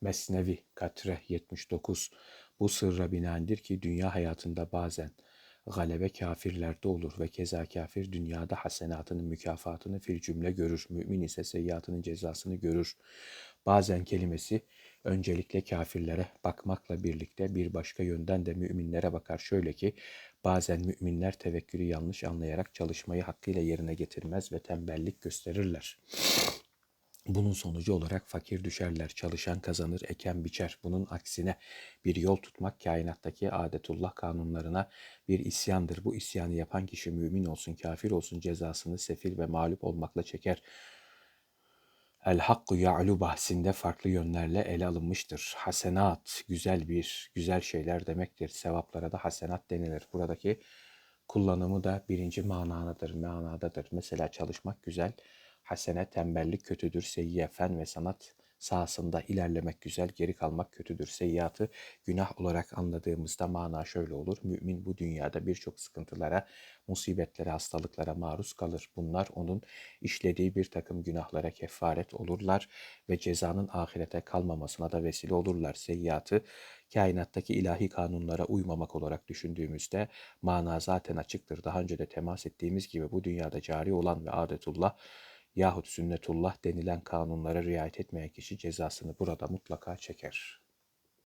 Mesnevi Katre 79 Bu sırra binaendir ki dünya hayatında bazen galebe kafirlerde olur ve keza kafir dünyada hasenatının mükafatını fil cümle görür. Mümin ise seyyiatının cezasını görür. Bazen kelimesi öncelikle kafirlere bakmakla birlikte bir başka yönden de müminlere bakar. Şöyle ki bazen müminler tevekkülü yanlış anlayarak çalışmayı hakkıyla yerine getirmez ve tembellik gösterirler. Bunun sonucu olarak fakir düşerler, çalışan kazanır, eken biçer. Bunun aksine bir yol tutmak kainattaki adetullah kanunlarına bir isyandır. Bu isyanı yapan kişi mümin olsun, kafir olsun cezasını sefil ve mağlup olmakla çeker. El hakku ya'lu bahsinde farklı yönlerle ele alınmıştır. Hasenat, güzel bir, güzel şeyler demektir. Sevaplara da hasenat denilir. Buradaki kullanımı da birinci manadadır, manadadır. Mesela çalışmak güzel, hasene tembellik kötüdür, seyyiye fen ve sanat sahasında ilerlemek güzel, geri kalmak kötüdür. Seyyiatı günah olarak anladığımızda mana şöyle olur. Mümin bu dünyada birçok sıkıntılara, musibetlere, hastalıklara maruz kalır. Bunlar onun işlediği bir takım günahlara kefaret olurlar ve cezanın ahirete kalmamasına da vesile olurlar. Seyyiatı kainattaki ilahi kanunlara uymamak olarak düşündüğümüzde mana zaten açıktır. Daha önce de temas ettiğimiz gibi bu dünyada cari olan ve adetullah yahut sünnetullah denilen kanunlara riayet etmeyen kişi cezasını burada mutlaka çeker.